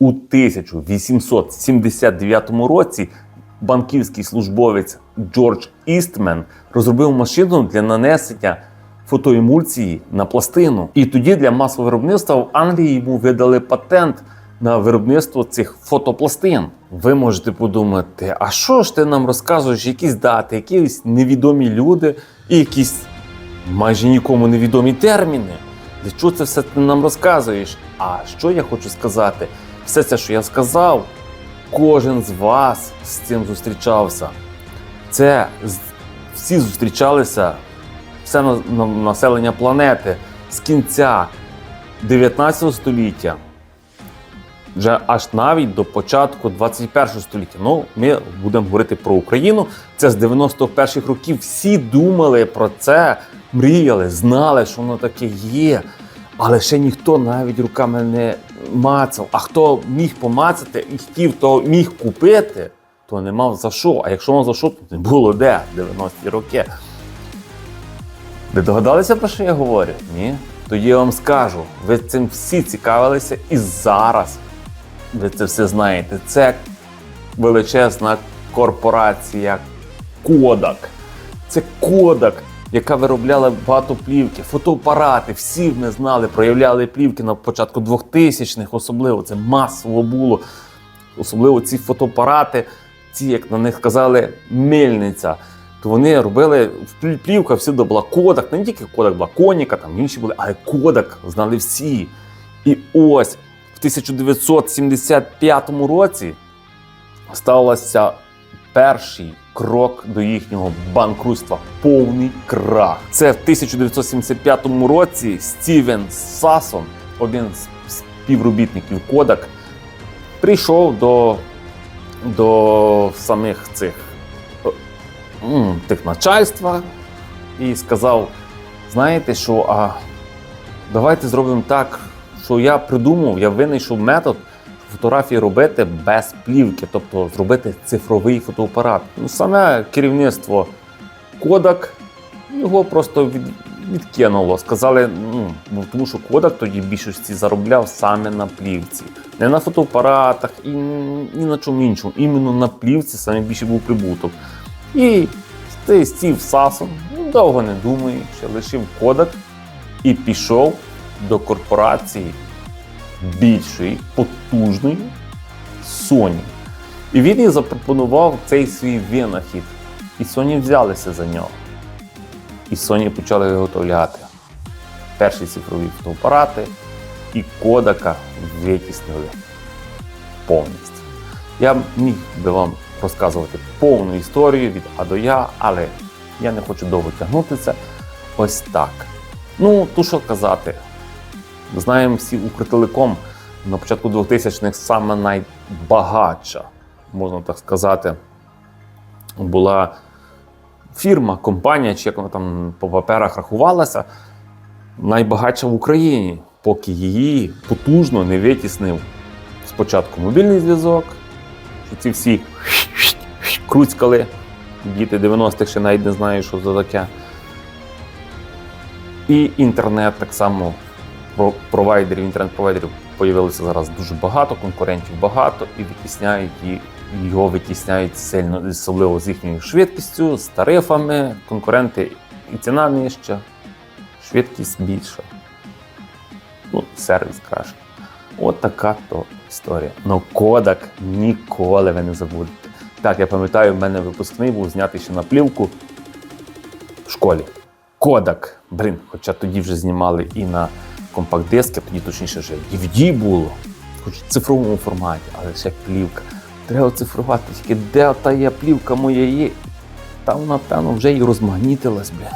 У 1879 році банківський службовець Джордж Істмен розробив машину для нанесення фотоемульсії на пластину. І тоді для масового виробництва в Англії йому видали патент на виробництво цих фотопластин. Ви можете подумати, а що ж ти нам розказуєш, якісь дати, якісь невідомі люди і якісь майже нікому невідомі терміни. Для чого це все ти нам розказуєш? А що я хочу сказати? Все це, що я сказав, кожен з вас з цим зустрічався. Це всі зустрічалися, все на- на- населення планети з кінця 19 століття, вже аж навіть до початку 21 століття. Ну, ми будемо говорити про Україну. Це з 91-х років. Всі думали про це, мріяли, знали, що воно таке є. Але ще ніхто навіть руками не мацав. А хто міг помацати і хотів, то міг купити, то не мав за що. А якщо мав за що, то не було де 90-ті роки. Ви догадалися, про що я говорю? Ні? Тоді я вам скажу, ви цим всі цікавилися і зараз ви це все знаєте. Це величезна корпорація Kodak. Це Kodak, яка виробляла багато плівки, фотоапарати. Всі ми знали, проявляли плівки на початку 2000-х, особливо це масово було. Особливо ці фотоапарати, ці, як на них казали, мельниця. То вони робили плі- плівка всюди була Kodak, не тільки Kodak була Коніка, там інші були, але Kodak знали всі. І ось в 1975 році стався перший крок до їхнього банкрутства повний крах. Це в 1975 році Стівен Сасон, один з співробітників Kodak, прийшов до, до самих цих е, тих начальства і сказав: знаєте що, а давайте зробимо так, що я придумав, я винайшов метод фотографії робити без плівки, тобто зробити цифровий фотоапарат. Ну, саме керівництво Kodak його просто від, відкинуло. Сказали, ну, тому що Kodak тоді більшості заробляв саме на плівці. Не на фотоапаратах і ні на чому іншому. Іменно на плівці саме більше був прибуток. І цей Стів Сасон, ну, довго не думаючи, лишив Kodak і пішов до корпорації більшої, потужної Sony. І він їй запропонував цей свій винахід. І Sony взялися за нього. І Sony почали виготовляти перші цифрові фотоапарати, і Кодака витіснили повністю. Я міг би вам розказувати повну історію від А до Я, але я не хочу довго тягнути це. Ось так. Ну, то що казати, Знаємо всі Укртелеком на початку 2000-х саме найбагатша, можна так сказати, була фірма, компанія, чи як вона там по паперах рахувалася, найбагатша в Україні, поки її потужно не витіснив спочатку мобільний зв'язок, що ці всі круцькали, діти 90-х ще навіть не знають, що це таке. І інтернет так само провайдерів, інтернет-провайдерів появилося зараз дуже багато, конкурентів багато, і витісняють і його витісняють сильно, особливо з їхньою швидкістю, з тарифами. Конкуренти і ціна нижча, швидкість більша. Ну, сервіс краще. От така то історія. Ну, Кодак ніколи ви не забудете. Так, я пам'ятаю, в мене випускний був знятий ще на плівку в школі. Кодак. Блін, хоча тоді вже знімали і на компакт-диски, тоді точніше вже DVD було, хоч в цифровому форматі, але ще плівка. Треба цифрувати, тільки де та є плівка моя. Та вона, певно, вже і розмагнітилась, блін.